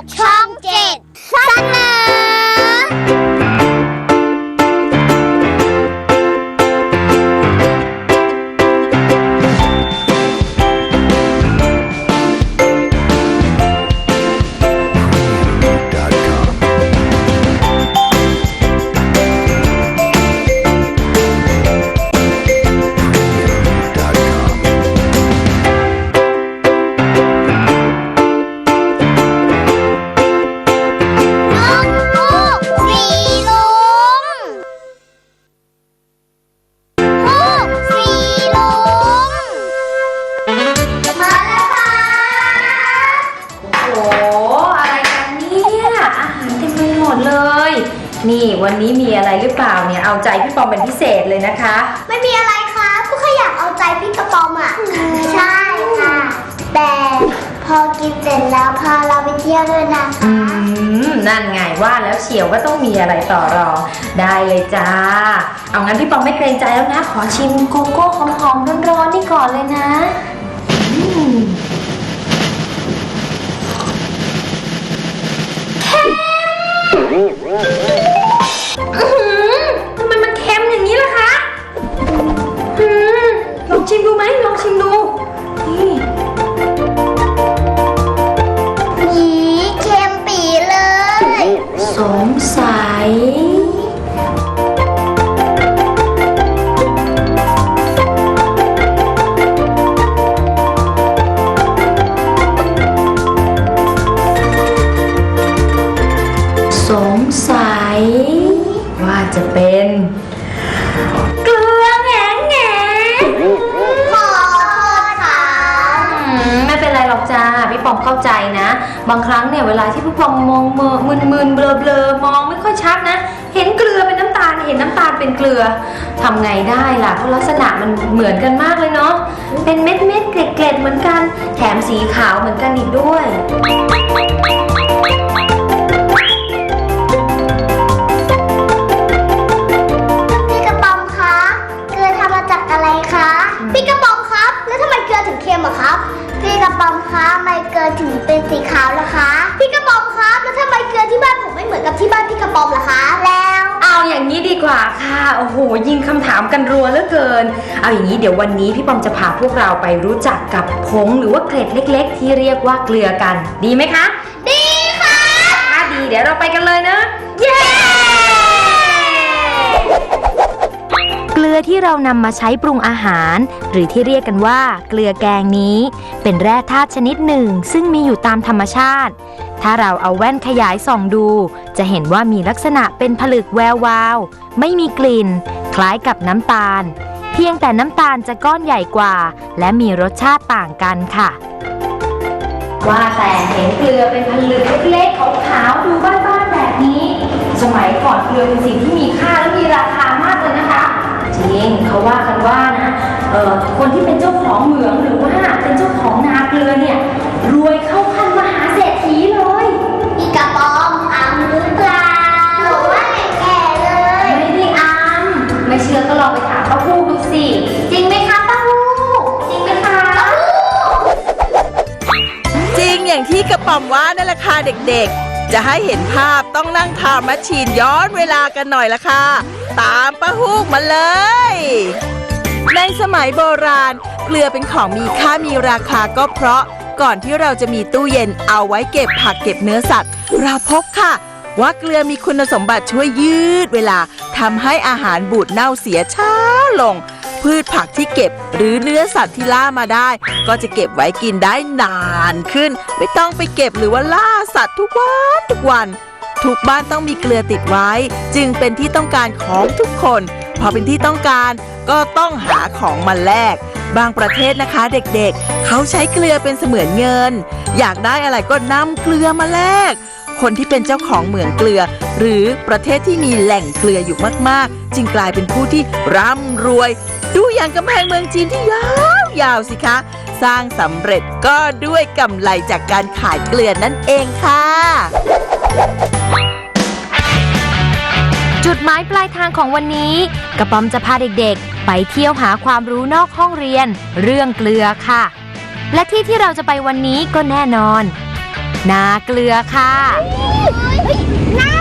กช่ วันนี้มีอะไรหรือเปล่าเนี่ยเอาใจพี่ปอมเป็นพิเศษเลยนะคะ ไม่มีอะไรค่ะพวกเขาอยากเอาใจพี่กระปอมอะใช่ค่ะ แต่พอกินเสร็จแล้วพาเราไปเที่ยวด้วยนะอืคะมนั่นไงว่าแล้วเฉียวว่าต้องมีอะไรต่อรองได้เลยจ้า เอางั้นพี่ปอมไม่เกรงใจแล้วนะ ขอชิมโกโก้หอมๆร้อนๆนี่ก่อนเลยนะอืมอื้อ ว่าจะเป็นเกลือแหงแหงขอโทษค่ะอืมไม่เป็นไรหรอกจ้าพี่ปอมเข้าใจนะ บางครั้งเนี่ยเวลาที่พี่ปอมมองเมอมึนมึนๆเบลอเบลอๆมองไม่ค่อยชัดนะ เห็นเกลือเป็นน้ำตาลเห็นน้ำตาลเป็นเกลือทำไงได้ล่ะเพราะลักษณะมันเหมือนกันมากเลยเนาะเป็นเม็ดเม็ดๆเกล็ดเกล็ดๆเหมือนกัน แถมสีขาวเหมือนกันอีกด้วย ทำไมเกลือถึงเป็นสีขาวล่ะคะ พี่กระป๋อมครับแล้วทำไมเกลือที่บ้านผมไม่เหมือนกับที่บ้านพี่กระป๋อมล่ะคะ แล้ว เอาอย่างนี้ดีกว่าค่ะ โอ้โห ยิงคำถามกันรัวเหลือเกิน เอาอย่างนี้เดี๋ยววันนี้พี่ปอมจะพาพวกเราไปรู้จักกับผงหรือว่าเกล็ดเล็ก ๆ ที่เรียกว่าเกลือกัน ดีไหมคะ ดีค่ะ ถ้าดีเดี๋ยวเราไปกันเลยนะ เย้ ลือที่เรานำมาใช้ปรุงอาหาร หรือที่เรียกกันว่า เกลือแกงนี้ เป็นแร่ธาตุชนิดหนึ่ง ซึ่งมีอยู่ตามธรรมชาติ ถ้าเราเอาแว่นขยายส่องดู จะเห็นว่ามีลักษณะเป็นผลึกแวววาว ไม่มีกลิ่น คล้ายกับน้ำตาล เพียงแต่น้ำตาลจะก้อนใหญ่กว่า และมีรสชาติต่างกันค่ะ ว่าแต่เห็นเกลือเป็นผลึกเล็กๆขาวๆดูบ้านๆแบบนี้ สมัยก่อนเกลือเป็นสิ่งที่มีค่าและมีราคามากเลยนะคะ จริง เขาว่ากันว่านะเออคนที่เป็นเจ้าของเหมืองหรือว่าเป็นเจ้าของนาเกลือเนี่ยรวยเข้าขั้นมหาเศรษฐีเลยพี่กระป๋อมอำหรือเปล่าหรือว่าแก่เลยไม่ได้อามไม่เชื่อก็ลองไปถามป้าพูดูสิจริงไหมคะป้าพูจริงไหมคะจริงอย่างที่กระป๋อมว่านั่นแหละค่ะเด็กๆ จะให้เห็นภาพต้องนั่งทามชชีนย้อนเวลากันหน่อยละค่ะ ตามป้าฮูกมาเลย ในสมัยโบราณ เกลือเป็นของมีค่ามีราคาก็เพราะก่อนที่เราจะมีตู้เย็นเอาไว้เก็บผักเก็บเนื้อสัตว์ เราพบค่ะ ว่าเกลือมีคุณสมบัติช่วยยืดเวลาทำให้อาหารบูดเน่าเสียช้าลง พืชผักที่เก็บ หรือเนื้อสัตว์ที่ล่ามาได้ ก็จะเก็บไว้กินได้นานขึ้น ไม่ต้องไปเก็บหรือว่าล่าสัตว์ทุกวันทุกวันทุกบ้านต้องมีเกลือติดไว้ จึงเป็นที่ต้องการของทุกคน พอเป็นที่ต้องการก็ต้องหาของมาแลกบางประเทศนะคะเด็กๆ เขาใช้เกลือเป็นเสมือนเงิน อยากได้อะไรก็นำเกลือมาแลกคนที่เป็นเจ้าของเหมืองเกลือ หรือประเทศที่มีแหล่งเกลืออยู่มากๆ จึงกลายเป็นผู้ที่ร่ำรวย ดูอย่างกำแพงเมืองจีนที่ยาวๆสิคะ สร้างสำเร็จก็ด้วยกำไรจากการขายเกลือนั่นเองค่ะ จุดหมายปลายทางของวันนี้ กระป๋อมจะพาเด็กๆ ไปเที่ยวหาความรู้นอกห้องเรียน เรื่องเกลือค่ะ และที่ที่เราจะไปวันนี้ก็แน่นอน นาเกลือค่ะเฮ้ยน่า